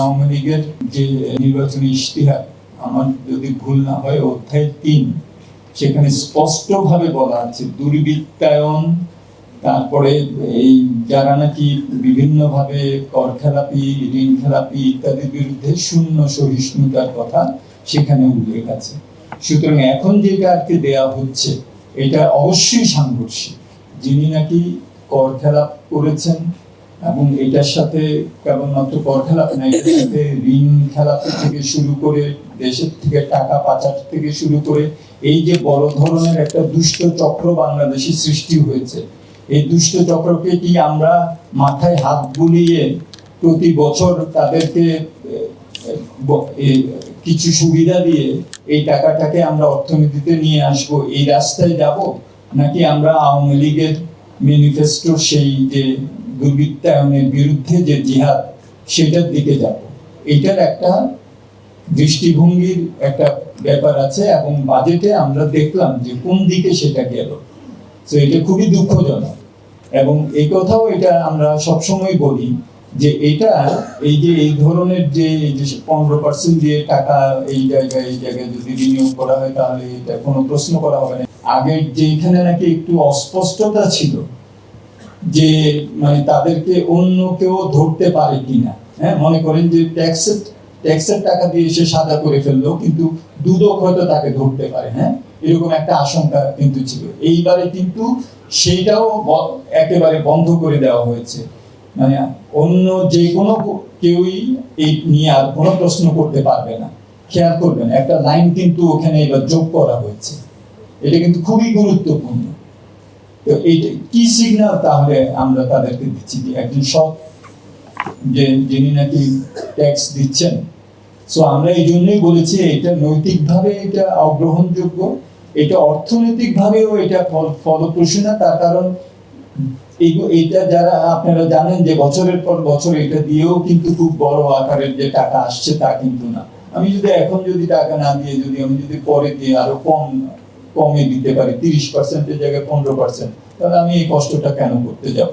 আওয়ামী লীগের যে নির্বাচনী ইশতিহার, আমার যদি ভুল না হয়, অধ্যায় তিন, সেখানে স্পষ্টভাবে বলা আছে, দুর্বৃত্তায়ন, তারপরে এই যারা নাকি বিভিন্নভাবে কর খেলাপি, ঋণ খেলাপি ইত্যাদির বিরুদ্ধে শূন্য সহিষ্ণুতার কথা সেখানে উল্লেখ আছে। সুতরাং এখন যেটা আর কি দেয়া হচ্ছে, এটা অবশ্যই সাংঘর্ষিক। যিনি নাকি কর খেলাপ করেছেন এবং এটার সাথে কেবলমাত্র কর খেলাপ না, এটার সাথে ঋণ খেলাপ থেকে শুরু করে দেশের থেকে টাকা পাচার থেকে শুরু করে এই যে বড় ধরনের একটা দুষ্ট চক্র বাংলাদেশে সৃষ্টি হয়েছে, এই দুষ্ট চক্রকে কি আমরা মাথায় হাত বুলিয়ে প্রতি বছর তাদেরকে কিছু সুবিধা দিয়ে এই টাকাটাকে আমরা অর্থনীতিতে নিয়ে আসব, এই রাস্তায় যাব? নাকি আমরা আওয়ামী লীগের ম্যানিফেস্টোর সেই যে দুর্বৃত্তায়নের বিরুদ্ধে যে জিহাদ, সেটার দিকে যাব। এটার একটা দৃষ্টিভঙ্গির একটা ব্যাপার আছে এবং বাজেটে আমরা দেখলাম যে কোন দিকে সেটা গেল। তো এটা খুবই দুঃখজনক। এবং এই কথাও এটা আমরা সবসময় বলি যে এটা, এই যে এই ধরনের যে যে পনেরো পার্সেন্ট দিয়ে টাকা এই জায়গায় এই জায়গায় যদি বিনিয়োগ করা হয়, তাহলে এটা কোনো প্রশ্ন করা হবে না। আগে যেখানে নাকি একটু অস্পষ্টতা ছিল যে মানে তাদেরকে অন্য কেউ ধরতে পারে কিনা হ্যাঁ? মনে করেন যে ট্যাক্সের ট্যাক্সের টাকা দিয়ে সে সাদা করে ফেলল কিন্তু দুদক হয়তো তাকে ধরতে পারে হ্যাঁ? এরকম একটা আশঙ্কা কিন্তু ছিল। এইবারে কিন্তু সেইটাও একেবারে বন্ধ করে দেওয়া হয়েছে। মানে অন্য যে কোনো কেউই এই নিয়ে আর কোনো প্রশ্ন করতে পারবে না, খেয়াল করবেন। একটা লাইন কিন্তু ওখানে এবার যোগ করা হয়েছে। এটা কিন্তু খুবই গুরুত্বপূর্ণ। এইটা কি সিগন্যাল তাহলে আমরা তাদেরকে দিচ্ছি? যে একজন সৎ যে যিনি নাকি ট্যাক্স দিচ্ছেন। সো আমরা এই জন্যই বলেছি, এটা নৈতিকভাবে এটা অগ্রহণযোগ্য, এটা অর্থনৈতিকভাবেও এটা ফলপ্রসূ না, তার কারণ এইটা যারা, আপনারা জানেন যে বছরের পর বছর এটা দিয়েও কিন্তু খুব বড় আকারের যে টাকা আসছে তা কিন্তু না। আমি যদি এখন যদি টাকা না দিয়ে যদি, আমি যদি পরে দিয়ে আরও কম কমে দিতে পারি, তিরিশ পার্সেন্টের জায়গায় পনেরো পার্সেন্ট তাহলে আমি এই কষ্টটা কেন করতে যাব?